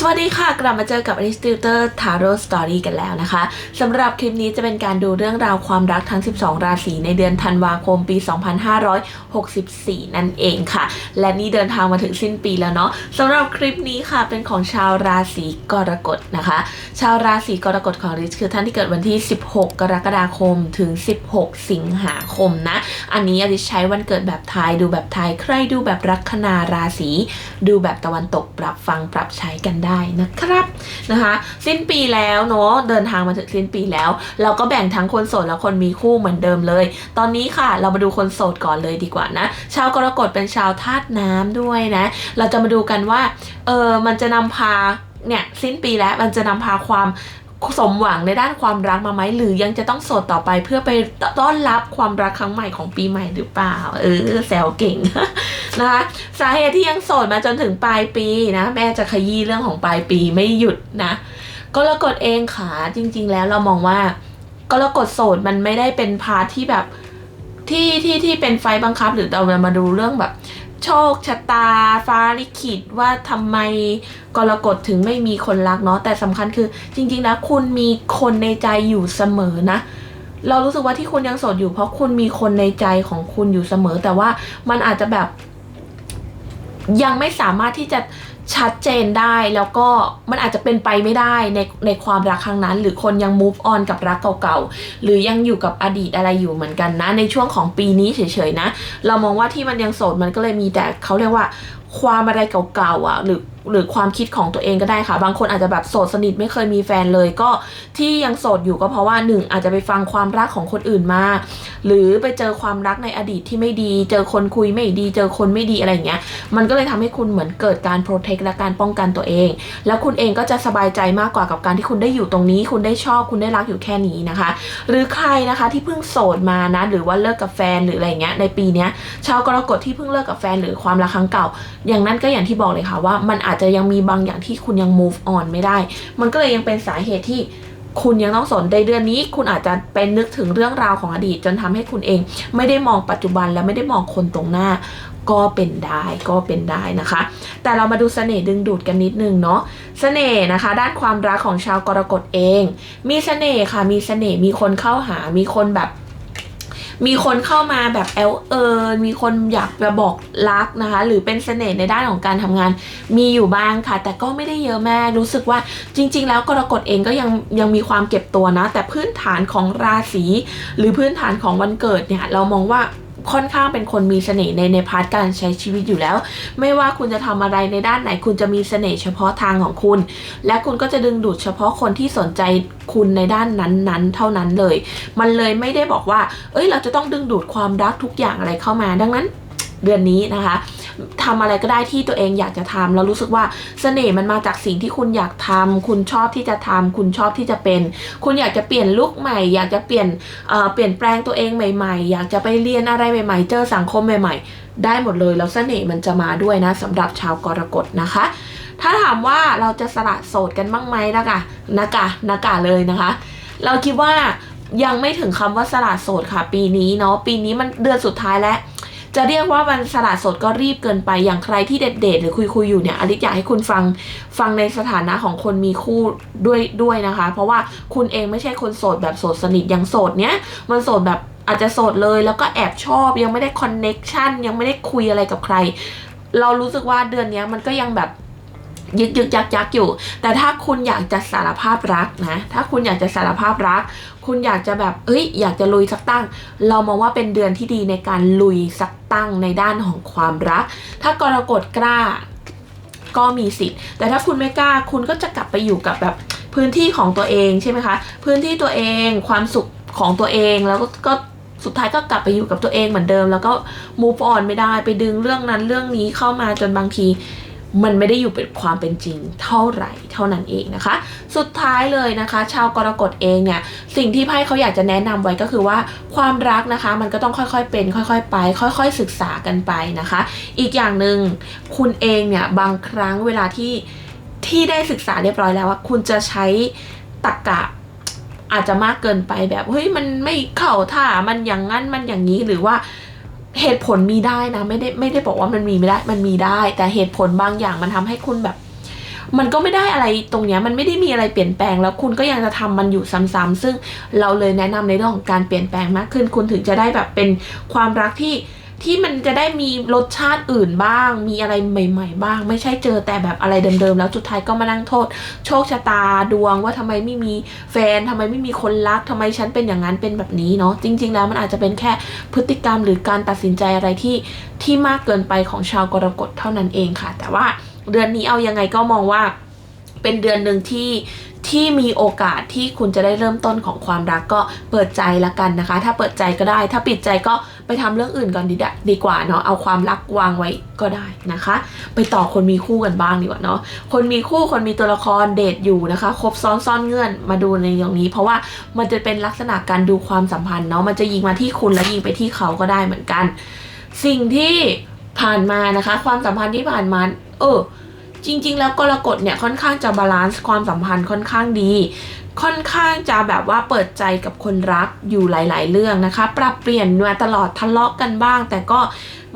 สวัสดีค่ะ กลับมาเจอกับ Aristotle Tarot Story กันแล้วนะคะสำหรับคลิปนี้จะเป็นการดูเรื่องราวความรักทั้ง 12 ราศีในเดือนธันวาคมปี 2564 นั่นเองค่ะ และนี่เดินทางมาถึงสิ้นปีแล้วเนาะสำหรับคลิปนี้ค่ะเป็นของชาวราศีกรกฎนะคะ ชาวราศีกรกฎของริชคือท่านที่เกิดวันที่ 16 กรกฎาคมถึง 16 สิงหาคมนะอันนี้อริชใช้วันเกิดแบบไทยดูแบบไทยใครดูแบบลัคนาราศีดูแบบตะวันตกปรับฟังปรับใช้กันได้นะครับนะคะสิ้นปีแล้วเนาะเดินทางมาถึงสิ้นปีแล้ว เราก็แบ่งทั้งคนโสดและคนมีคู่เหมือนเดิมเลย ตอนนี้ค่ะ เรามาดูคนโสดก่อนเลยดีกว่านะชาวกรกฎเป็นชาวธาตุน้ำด้วยนะ เราจะมาดูกันว่าเออมันจะนำพาเนี่ยสิ้นปีแล้วมันจะนำพาความ สมหวังในด้านความรักมาไหมหรือยังจะต้องโสดต่อไปเพื่อไปต้อนรับความรักครั้งใหม่ของปีใหม่หรือเปล่า เออแซวเก่งนะคะสาเหตุที่ยังโสดมาจนถึงปลายปีนะ แม่จะขยี้เรื่องของปลายปีไม่หยุดนะกรกฎเองค่ะจริง ๆ แล้วเรามองว่ากรกฎโสดมันไม่ได้เป็นพาร์ทที่แบบที่ที่ที่เป็นไฟบังคับหรือเรามาดูเรื่องแบบ โชคชะตา ฟ้าลิขิตว่าทำไมกรกฎถึงไม่มีคนรักเนาะแต่สำคัญคือจริงๆนะคุณมีคนในใจอยู่เสมอนะ เรารู้สึกว่าที่คุณยังโสดอยู่เพราะคุณมีคนในใจของคุณอยู่เสมอ แต่ว่ามันอาจจะแบบยังไม่สามารถที่จะ ชัดเจนได้แล้วก็มันอาจจะเป็นไปไม่ได้ในในความรักครั้งนั้น หรือคนยัง move on กับรักเก่าๆ หรือยังอยู่กับอดีตอะไรอยู่เหมือนกันนะ ในช่วงของปีนี้เฉยๆนะ เรามองว่าที่มันยังโสดมันก็เลยมีแต่เขาเรียกว่าความอะไรเก่าๆอะหรือ หรือความคิดของตัวเองก็ได้ค่ะ บางคนอาจจะแบบโสดสนิทไม่เคยมีแฟนเลยก็ที่ยังโสดอยู่ก็เพราะว่าหนึ่งอาจจะไปฟังความรักของคนอื่นมา หรือไปเจอความรักในอดีตที่ไม่ดี เจอคนคุยไม่ดี เจอคนไม่ดีอะไรอย่างเงี้ย มันก็เลยทำให้คุณเหมือนเกิดการโปรเทคและการป้องกันตัวเอง แล้วคุณเองก็จะสบายใจมากกว่ากับการที่คุณได้อยู่ตรงนี้ คุณได้ชอบคุณได้รักอยู่แค่นี้นะคะ หรือใครนะคะที่เพิ่งโสดมานะหรือว่าเลิกกับแฟนหรืออะไรเงี้ยในปีนี้ชาวกรกฎที่เพิ่งเลิกกับแฟนหรือความรักครั้งเก่า อย่างนั้นก็อย่างที่บอกเลยค่ะว่ามันอาจจะยังมีบางอย่างที่คุณยัง move on ไม่ได้ มันก็เลยยังเป็นสาเหตุที่คุณยังต้องสนในเดือนนี้ คุณอาจจะเป็นนึกถึงเรื่องราวของอดีต จนทำให้คุณเอง ไม่ได้มองปัจจุบันและไม่ได้มองคนตรงหน้า ก็เป็นได้ก็เป็นได้นะคะ แต่เรามาดูเสน่ห์ดึงดูดกันนิดนึงเนาะเสน่ห์นะคะ ด้านความรักของชาวกรกฎเอง มีเสน่ห์ค่ะมีเสน่ห์มีคนเข้าหามีคนแบบ มีคนเข้ามาแบบแอลเอิญมีคนอยากจะบอกรักนะคะ หรือเป็นเสน่ห์ในด้านของการทำงาน มีอยู่บ้างค่ะ แต่ก็ไม่ได้เยอะแม่รู้สึกว่าจริง ๆ แล้วกรกฎเองก็ยังยังมีความเก็บตัวนะ แต่พื้นฐานของราศีหรือพื้นฐานของวันเกิดเนี่ยเรามองว่า ค่อนข้างเป็นคนมีเสน่ห์ในในพาร์ทการใช้ชีวิตอยู่แล้ว ไม่ว่าคุณจะทำอะไรในด้านไหน คุณจะมีเสน่ห์เฉพาะทางของคุณ และคุณก็จะดึงดูดเฉพาะคนที่สนใจคุณในด้านนั้นๆ เท่านั้นเลย มันเลยไม่ได้บอกว่า เอ้ย เราจะต้องดึงดูดความรักทุกอย่างอะไรเข้ามา ดังนั้น เดือนนี้นะคะทำอะไรก็ได้ที่ตัวเองอยากจะทำแล้วรู้สึกว่าเสน่ห์มันมาจากสิ่งที่คุณอยากทำคุณชอบที่จะทำคุณชอบที่จะเป็น คุณอยากจะเปลี่ยนลุคใหม่ อยากจะเปลี่ยนเปลี่ยนแปลงตัวเองใหม่ ๆ อยากจะไปเรียนอะไรใหม่ ๆ เจอสังคมใหม่ ๆ ได้หมดเลยแล้วเสน่ห์มันจะมาด้วยนะสำหรับชาวกรกฎนะคะ ถ้าถามว่าเราจะสละโสดกันบ้างไหมนะคะนากะนากะเลยนะคะ เราคิดว่ายังไม่ถึงคำว่าสละโสดค่ะ ปีนี้เนาะปีนี้มันเดือนสุดท้ายแล้ว จะเรียกว่ามันสละสดก็รีบเกินไปอย่างใครที่เด็ดทหรือคุยคุยอยู่เนี่ยอลิซอยากให้คุณฟังฟังในสถานะของคนมีคู่ด้วยด้วยนะคะ เพราะว่าคุณเองไม่ใช่คนโสดแบบโสดสนิทอย่างโสดเนี้ยมันโสดแบบอาจจะโสดเลยแล้วก็แอบชอบยังไม่ได้คอนเน็กชันยังไม่ได้คุยอะไรกับใคร เรารู้สึกว่าเดือนเนี้ยมันก็ยังแบบ ยึกยึกยักยักอยู่ แต่ถ้าคุณอยากจะสารภาพรักนะ ถ้าคุณอยากจะสารภาพรัก คุณอยากจะแบบเอ้ย อยากจะลุยสักตั้ง เรามองว่าเป็นเดือนที่ดีในการลุยสักตั้งในด้านของความรัก ถ้ากรกฎกล้าก็มีสิทธิ์ แต่ถ้าคุณไม่กล้า คุณก็จะกลับไปอยู่กับแบบพื้นที่ของตัวเองใช่ไหมคะ พื้นที่ตัวเอง ความสุขของตัวเอง แล้วก็สุดท้ายก็กลับไปอยู่กับตัวเองเหมือนเดิม แล้วก็ move on ไม่ได้ ไปดึงเรื่องนั้นเรื่องนี้เข้ามาจนบางที มันไม่ได้อยู่เป็นความเป็นจริงเท่าไหร่เท่านั้นเองนะคะ สุดท้ายเลยนะคะ ชาวกรกฎเองเนี่ยสิ่งที่ไพ่เขาอยากจะแนะนำไว้ก็คือว่าความรักนะคะ มันก็ต้องค่อยๆเป็น ค่อยๆ ไป ค่อย ๆ ศึกษากันไปนะคะ อีกอย่างหนึ่งคุณเองเนี่ยบางครั้งเวลาที่ที่ได้ศึกษาเรียบร้อยแล้วว่าคุณจะใช้ตรกกะอาจจะมากเกินไปแบบเฮ้ยมันไม่เข้าท่ามันอย่างนั้นมันอย่างนี้หรือว่า เหตุผลมีได้นะ ไม่ได้ไม่ได้บอกว่ามันมีไม่ได้มันมีได้ แต่เหตุผลบางอย่างมันทำให้คุณแบบ มันก็ไม่ได้อะไรตรงเนี้ยมันไม่ได้มีอะไรเปลี่ยนแปลงแล้วคุณก็ยังจะทำมันอยู่ซ้ำๆซึ่งเราเลยแนะนำในเรื่องของการเปลี่ยนแปลงมากขึ้น คุณถึงจะได้แบบเป็นความรักที่ ที่มันจะได้มีรสชาติอื่นบ้าง มีอะไรใหม่ ๆ บ้าง ไม่ใช่เจอแต่แบบอะไรเดิมๆแล้วสุดท้ายก็มานั่งโทษ โชคชะตาดวงว่าทำไมไม่มีแฟนทำไมไม่มีคนรักทำไมฉันเป็นอย่างนั้นเป็นแบบนี้เนาะจริง ๆ แล้วมันอาจจะเป็นแค่พฤติกรรมหรือการตัดสินใจอะไรที่ที่มากเกินไปของชาวกรกฎเท่านั้นเองค่ะ แต่ว่าเดือนนี้เอายังไงก็มองว่าเป็นเดือนหนึ่งที่ ที่มีโอกาสที่คุณจะได้เริ่มต้นของความรักก็เปิดใจละกันนะคะ ถ้าเปิดใจก็ได้ ถ้าปิดใจก็ไปทำเรื่องอื่นก่อนดีดดีกว่าเนาะเอาความรักวางไว้ก็ได้นะคะ ไปต่อคนมีคู่กันบ้างดีกว่าเนาะคนมีคู่คนมีตัวละครเดทอยู่นะคะครบซ้อนซ่อนเงื่อนมาดูในตรงนี้ เพราะว่ามันจะเป็นลักษณะการดูความสัมพันธ์เนาะมันจะยิงมาที่คุณแล้วยิงไปที่เขาก็ได้เหมือนกัน สิ่งที่ผ่านมานะคะ ความสัมพันธ์ที่ผ่านมาเออ จริง ๆ แล้วกรกฎเนี่ยค่อนข้างจะบาลานซ์ความสัมพันธ์ค่อนข้างดี ค่อนข้างจะแบบว่าเปิดใจกับคนรักอยู่หลาย ๆ เรื่องนะคะ ปรับเปลี่ยนมาตลอดทะเลาะกันบ้าง แต่ก็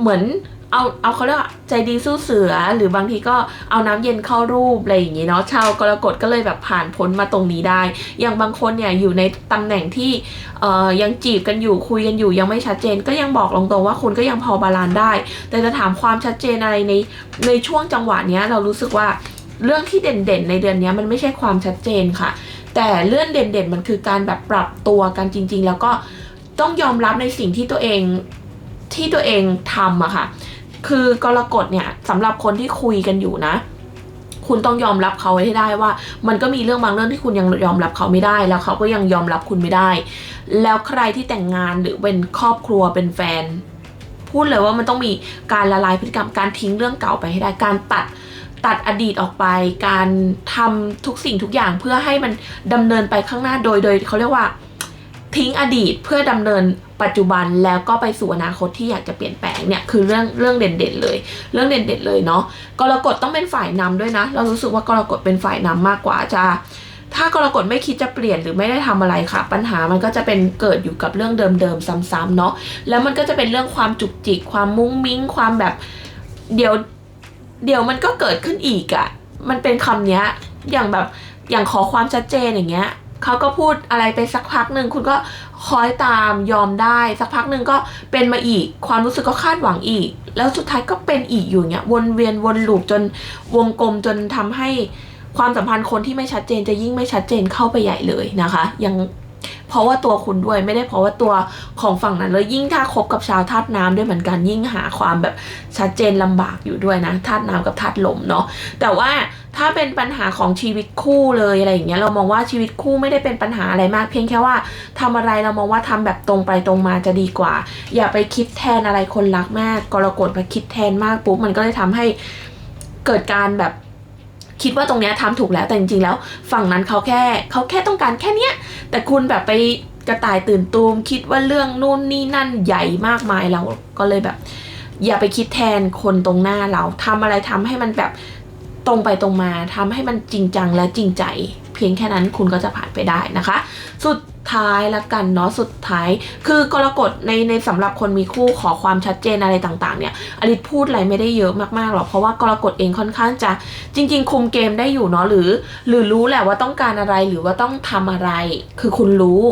เหมือน เอาเอาเขาเรียกว่าใจดีสู้เสือ หรือบางทีก็เอาน้ำเย็นเข้ารูปอะไรอย่างงี้เนาะชาวกรกฎก็เลยแบบผ่านพ้นมาตรงนี้ได้ อย่างบางคนเนี่ยอยู่ในตำแหน่งที่เอ่อยังจีบกันอยู่คุยกันอยู่ยังไม่ชัดเจน ก็ยังบอกตรงๆว่าคุณก็ยังพอบาลานซ์ได้ แต่จะถามความชัดเจนอะไรในในช่วงจังหวะเนี้ยเรารู้สึกว่าเรื่องที่เด่นๆ ในเดือนเนี้ยมันไม่ใช่ความชัดเจนค่ะ แต่เรื่องเด่นๆมันคือการแบบปรับตัวกันจริง ๆ แล้วก็ต้องยอมรับในสิ่งที่ตัวเองที่ตัวเองทำอะค่ะ คือกรกฎเนี่ยสำหรับคนที่คุยกันอยู่นะ คุณต้องยอมรับเขาให้ได้ว่า มันก็มีเรื่องบางเรื่องที่คุณยังยอมรับเขาไม่ได้ แล้วเขาก็ยังยอมรับคุณไม่ได้ แล้วใครที่แต่งงานหรือเป็นครอบครัวเป็นแฟน พูดเลยว่ามันต้องมีการละลายพฤติกรรมการทิ้งเรื่องเก่าไปให้ได้การตัดตัดอดีตออกไปการทำทุกสิ่งทุกอย่างเพื่อให้มันดำเนินไปข้างหน้าโดยโดยเขาเรียกว่า ทิ้งอดีตเพื่อดำเนินปัจจุบันแล้วก็ไปสู่อนาคตที่อยากจะเปลี่ยนแปลงเนี่ยคือเรื่องเรื่องเด่นๆเลย เรื่องเด่นๆเลยเนาะกรกฎต้องเป็นฝ่ายนำด้วยนะ เรารู้สึกว่ากรกฎเป็นฝ่ายนำมากกว่าจะ ถ้ากรกฎไม่คิดจะเปลี่ยนหรือไม่ได้ทำอะไรค่ะ ปัญหามันก็จะเป็นเกิดอยู่กับเรื่องเดิมๆซ้ำๆเนาะแล้วมันก็จะเป็นเรื่องความจุกจิก ความมุ้งมิ้ง ความแบบเดี๋ยวเดี๋ยวมันก็เกิดขึ้นอีกอะ่ะมันเป็นคำเนี้ยอย่างแบบอย่างขอความชัดเจนอย่างเงี้ย เขาก็พูดอะไรไปสักพักหนึ่งคุณก็คอยตามยอมได้ สักพักหนึ่งก็เป็นมาอีก ความรู้สึกก็คาดหวังอีก แล้วสุดท้ายก็เป็นอีกอยู่เงี้ยวนเวียนวนลูปจนวงกลมจนทำให้ความสัมพันธ์คนที่ไม่ชัดเจนจะยิ่งไม่ชัดเจนเข้าไปใหญ่เลยนะคะ ยังเพราะว่าตัวคุณด้วยไม่ได้เพราะว่าตัวของฝั่งนั้นเลยยิ่งถ้าคบกับชาวธาตุน้ำด้วยเหมือนกันยิ่งหาความแบบชัดเจนลำบากอยู่ด้วยนะธาตุน้ำกับธาตุลมเนาะแต่ว่า ถ้าเป็นปัญหาของชีวิตคู่เลยอะไรอย่างเงี้ยเรามองว่าชีวิตคู่ไม่ได้เป็นปัญหาอะไรมาก เพียงแค่ว่าทำอะไรเรามองว่าทำแบบตรงไปตรงมาจะดีกว่า อย่าไปคิดแทนอะไรคนรักมากกรกฎไปคิดแทนมากปุ๊บมันก็เลยทำให้เกิดการแบบคิดว่าตรงเนี้ยทำถูกแล้วแต่จริงๆแล้ว ฝั่งนั้นเขาแค่เขาแค่ต้องการแค่เนี้ยแต่คุณแบบไปกระต่ายตื่นตูมคิดว่าเรื่องนู่นนี่นั่นใหญ่มากมายเราก็เลยแบบ อย่าไปคิดแทนคนตรงหน้าเราทำอะไรทำให้มันแบบ ตรงไปตรงมาทำให้มันจริงจังและจริงใจ เพียงแค่นั้นคุณก็จะผ่านไปได้นะคะ สุด ท้ายละกันเนาะสุดท้าย คือกรกฎในในสำหรับคนมีคู่ขอความชัดเจนอะไรต่างๆ เนี่ยอลิศพูดอะไรไม่ได้เยอะมากๆหรอกเพราะว่ากรกฎเองค่อนข้างจะจริง ๆ คุมเกมได้อยู่เนาะหรือ หรือรู้แหละว่าต้องการอะไรหรือว่าต้องทำอะไร คือคุณรู้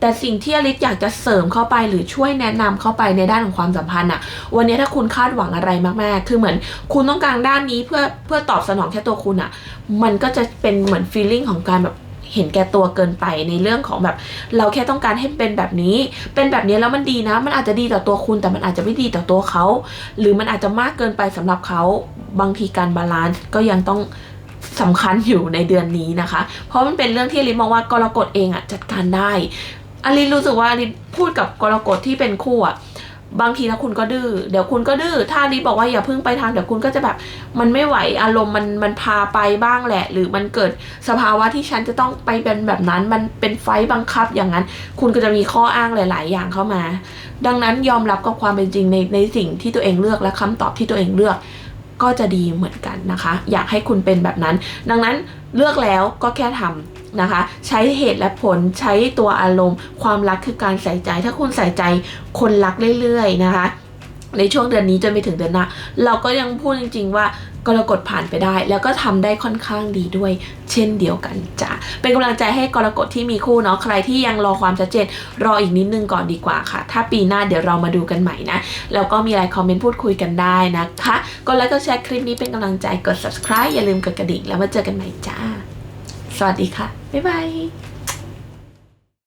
แต่สิ่งที่อลิศอยากจะเสริมเข้าไปหรือช่วยแนะนำเข้าไปในด้านของความสัมพันธ์อะวันนี้ถ้าคุณคาดหวังอะไรมากๆ คือเหมือนคุณต้องการด้านนี้เพื่อเพื่อตอบสนองแค่ตัวคุณอะมันก็จะเป็นเหมือนฟีลลิ่งของการแบบ เห็นแก่ตัวเกินไปในเรื่องของแบบ เราแค่ต้องการให้เป็นแบบนี้ เป็นแบบนี้แล้วมันดีนะ มันอาจจะดีต่อตัวคุณแต่มันอาจจะไม่ดีต่อตัวเขา หรือมันอาจจะมากเกินไปสำหรับเขาบางทีการบาลานซ์ก็ยังต้องสำคัญอยู่ในเดือนนี้นะคะ เพราะมันเป็นเรื่องที่ลินมองว่ากรกฎเองอะจัดการได้อลินรู้สึกว่าอลินพูดกับกรกฎที่เป็นคู่อะ บางทีแล้วคุณก็ดื้อเดี๋ยวคุณก็ดื้อถ้าอลิบอกว่าอย่าเพิ่งไปทางเดี๋ยวคุณก็จะแบบ มันไม่ไหวอารมณ์มันมันพาไปบ้างแหละ หรือมันเกิดสภาวะที่ฉันจะต้องไปเป็นแบบนั้น มันเป็นไฟบังคับอย่างนั้น คุณก็จะมีข้ออ้างหลาย ๆ อย่างเข้ามา ดังนั้นยอมรับกับความเป็นจริงในในสิ่งที่ตัวเองเลือกและคำตอบที่ตัวเองเลือกก็จะดีเหมือนกันนะคะ อยากให้คุณเป็นแบบนั้น ดังนั้นเลือกแล้วก็แค่ทำ นะคะ ใช้เหตุและผลใช้ตัวอารมณ์ ความรักคือการใส่ใจ ถ้าคุณใส่ใจคนรักเรื่อยๆนะคะ ในช่วงเดือนนี้จนไปถึงเดือนหน้าเราก็ยังพูดจริง ๆ ว่ากรกฎผ่านไปได้ แล้วก็ทำได้ค่อนข้างดีด้วย เช่นเดียวกันจ้ะเป็นกำลังใจให้กรกฎที่มีคู่เนาะใครที่ยังรอความชัดเจน รออีกนิดนึงก่อนดีกว่าค่ะ ถ้าปีหน้าเดี๋ยวเรามาดูกันใหม่นะแล้วก็มีไลน์คอมเมนต์พูดคุยกันได้นะคะกดไลค์กดแชร์คลิปนี้เป็นกำลังใจกด subscribe อย่าลืมกดกระดิ่งแล้วมาเจอกันใหม่จ้า สวัสดีค่ะ บ๊ายบาย